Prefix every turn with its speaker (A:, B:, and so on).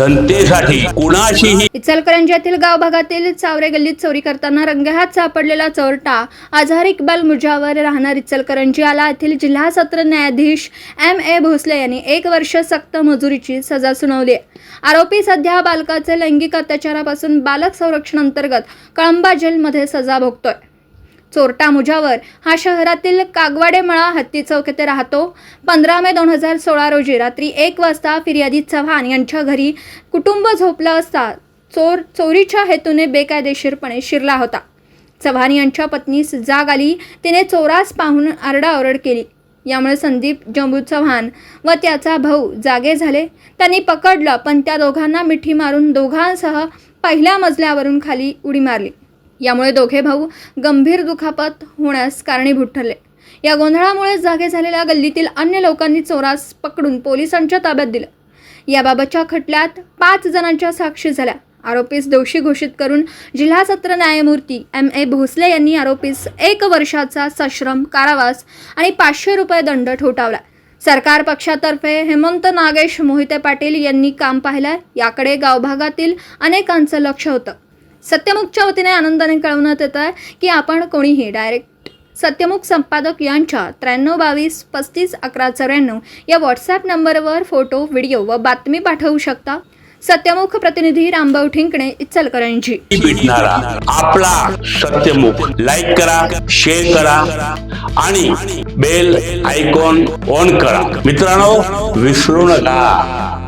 A: जनतेसाठी कुणाशीही
B: इचलकरंजीतील गाव भागातील चावरे गल्लीत चोरी करताना रंगेहात सापडलेला चोरटा आझार इक्बाल मुजावर राहणार इचलकरंजी आला. येथील जिल्हा सत्र न्यायाधीश एम ए भोसले यांनी एक वर्ष सक्त मजुरीची सजा सुनावली आहे. आरोपी सध्या बालकाचे लैंगिक अत्याचारापासून बालक संरक्षण अंतर्गत कळंबा जेलमध्ये सजा भोगतोय. चोरटा मुजावर हा शहरातील कागवाडेमळा हत्ती चौक येथे राहतो. पंधरा मे दोन हजार सोळा रोजी रात्री एक वाजता फिर्यादी चव्हाण यांच्या घरी कुटुंब झोपलं असता चोर चोरीच्या हेतूने बेकायदेशीरपणे शिरला होता. चव्हाण यांच्या पत्नीस जाग आली. तिने चोरास पाहून आरडाओरड केली. यामुळे संदीप जंबू चव्हाण व त्याचा भाऊ जागे झाले. त्यांनी पकडलं पण त्या दोघांना मिठी मारून दोघांसह पहिल्या मजल्यावरून खाली उडी मारली. यामुळे दोघे भाऊ गंभीर दुखापत होण्यास कारणीभूत ठरले. या गोंधळामुळे जागे झालेल्या गल्लीतील अन्य लोकांनी चोरास पकडून पोलिसांच्या ताब्यात दिलं. याबाबतच्या खटल्यात पाच जणांच्या साक्षी झाल्या. आरोपीस दोषी घोषित करून जिल्हा सत्र न्यायमूर्ती एम ए भोसले यांनी आरोपीस एक वर्षाचा सश्रम कारावास आणि पाचशे रुपये दंड ठोठावला. सरकार पक्षातर्फे हेमंत नागेश मोहिते पाटील यांनी काम पाहिलं याकडे गावभागातील अनेकांचं लक्ष होतं. सत्यमुखच्या वतीने आनंदाने कळवण्यात येत आहे की आपण कोणीही डायरेक्ट सत्यमुख संपादक यांच्या त्र्याण्णव बावीस पस्तीस अकरा चौऱ्याण्णव या व्हॉट्सॲप नंबरवर फोटो व्हिडिओ व बातमी पाठवू शकता. सत्यमुख प्रतिनिधी रामभाऊ ठिंकणे इचलकरंजी.
A: भेटणारा आपला सत्यमुख. लाईक करा शेअर करा आणि बेल आयकॉन ऑन करा. मित्रांनो विसरू नका.